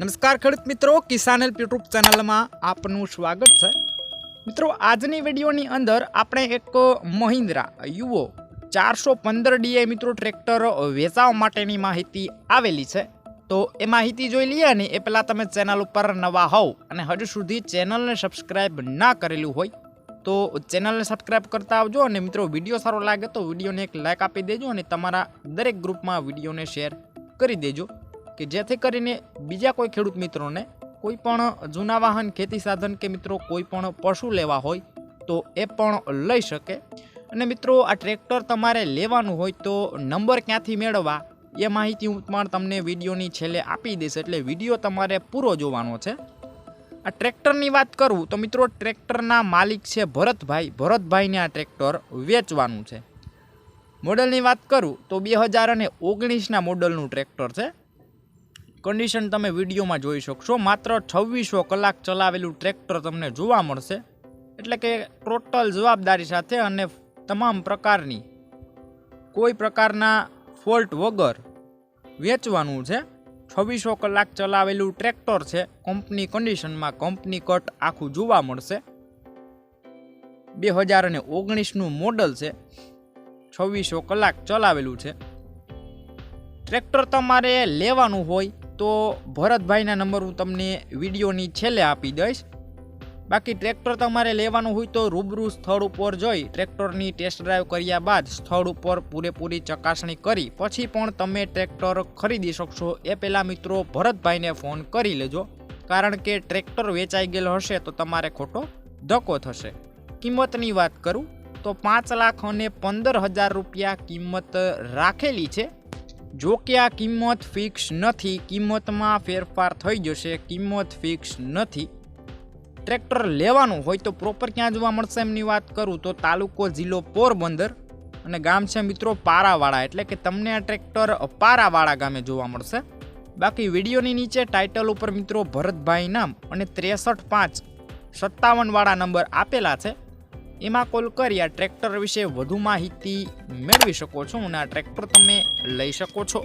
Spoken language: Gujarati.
નમસ્કાર ખેડૂત મિત્રો, કિસાન હેલ્પ યુટ્યુબ ચેનલમાં આપનું સ્વાગત છે. મિત્રો, આજની વિડીયોની અંદર આપણે એક મહિન્દ્રા યુવો ચારસો પંદર ડીએ મિત્રો ટ્રેક્ટર વેચાવા માટેની માહિતી આવેલી છે. તો એ માહિતી જોઈ લઈએ ને એ પહેલાં તમે ચેનલ ઉપર નવા હોવ અને હજુ સુધી ચેનલને સબસ્ક્રાઈબ ના કરેલું હોય, તો ચેનલને સબસ્ક્રાઈબ કરતા આવજો અને મિત્રો, વીડિયો સારો લાગે તો વિડીયોને એક લાઇક આપી દેજો અને તમારા દરેક ગ્રુપમાં વિડીયોને શેર કરી દેજો. કે જેથી કરીને બીજા કોઈ ખેડૂત મિત્રોને કોઈ પણ જૂના વાહન, ખેતી સાધન કે મિત્રો કોઈ પણ પશુ લેવા હોય તો એ પણ લઈ શકે. અને મિત્રો, આ ટ્રેક્ટર તમારે લેવાનું હોય તો નંબર ક્યાંથી મેળવવા એ માહિતી હું પણ તમને વિડીયોની છેલ્લે આપી દઈશ, એટલે વીડિયો તમારે પૂરો જોવાનો છે. આ ટ્રેક્ટરની વાત કરું તો મિત્રો, ટ્રેક્ટરના માલિક છે ભરતભાઈ. ભરતભાઈને આ ટ્રેક્ટર વેચવાનું છે. મોડલની વાત કરું તો બે હજાર અને ઓગણીસના મોડલનું ટ્રેક્ટર છે. કન્ડિશન તમે વિડીયોમાં જોઈ શકશો. માત્ર છવ્વીસો કલાક ચલાવેલું ટ્રેક્ટર તમને જોવા મળશે. એટલે કે ટોટલ જવાબદારી સાથે અને તમામ પ્રકારની, કોઈ પ્રકારના ફોલ્ટ વગર વેચવાનું છે. છવ્વીસો કલાક ચલાવેલું ટ્રેક્ટર છે. કંપની કન્ડિશનમાં કંપની કટ આખું જોવા મળશે. બે હજાર અને ઓગણીસનું મોડલ છે. છવ્વીસો કલાક ચલાવેલું છે. ટ્રેક્ટર તમારે લેવાનું હોય તો ભરતભાઈના નંબર હું તમને વિડીયોની છેલ્લે આપી દઈશ. બાકી ટ્રેક્ટર તમારે લેવાનું હોય તો રૂબરૂ સ્થળ ઉપર જોઈ ટ્રેક્ટરની ટેસ્ટ ડ્રાઈવ કર્યા બાદ સ્થળ ઉપર પૂરેપૂરી ચકાસણી કરી, પછી પણ તમે ટ્રેક્ટર ખરીદી શકશો. એ પહેલાં મિત્રો ભરતભાઈને ફોન કરી લેજો. કારણ કે ટ્રેક્ટર વેચાઈ ગયેલ હશે તો તમારે ખોટો ધક્કો થશે. કિંમતની વાત કરું તો પાંચ લાખ અને પંદર હજાર રૂપિયા કિંમત રાખેલી છે. જો કે આ કિંમત ફિક્સ નથી, કિંમતમાં ફેરફાર થઈ જશે, કિંમત ફિક્સ નથી. ટ્રેક્ટર લેવાનું હોય તો પ્રોપર ક્યાં જોવા મળશે એમની વાત કરું તો તાલુકો જિલ્લો પોરબંદર અને ગામ છે મિત્રો પારાવાળા, એટલે કે તમને આ ટ્રેક્ટર પારાવાળા ગામે જોવા મળશે. બાકી વિડીયોની નીચે ટાઇટલ ઉપર મિત્રો ભરતભાઈ નામ અને ત્રેસઠ પાંચ સત્તાવનવાળા નંબર આપેલા છે. એમાં કોલ કરી આ ટ્રેક્ટર વિશે વધુ માહિતી મેળવી શકો છો અને આ ટ્રેક્ટર તમે લઈ શકો છો.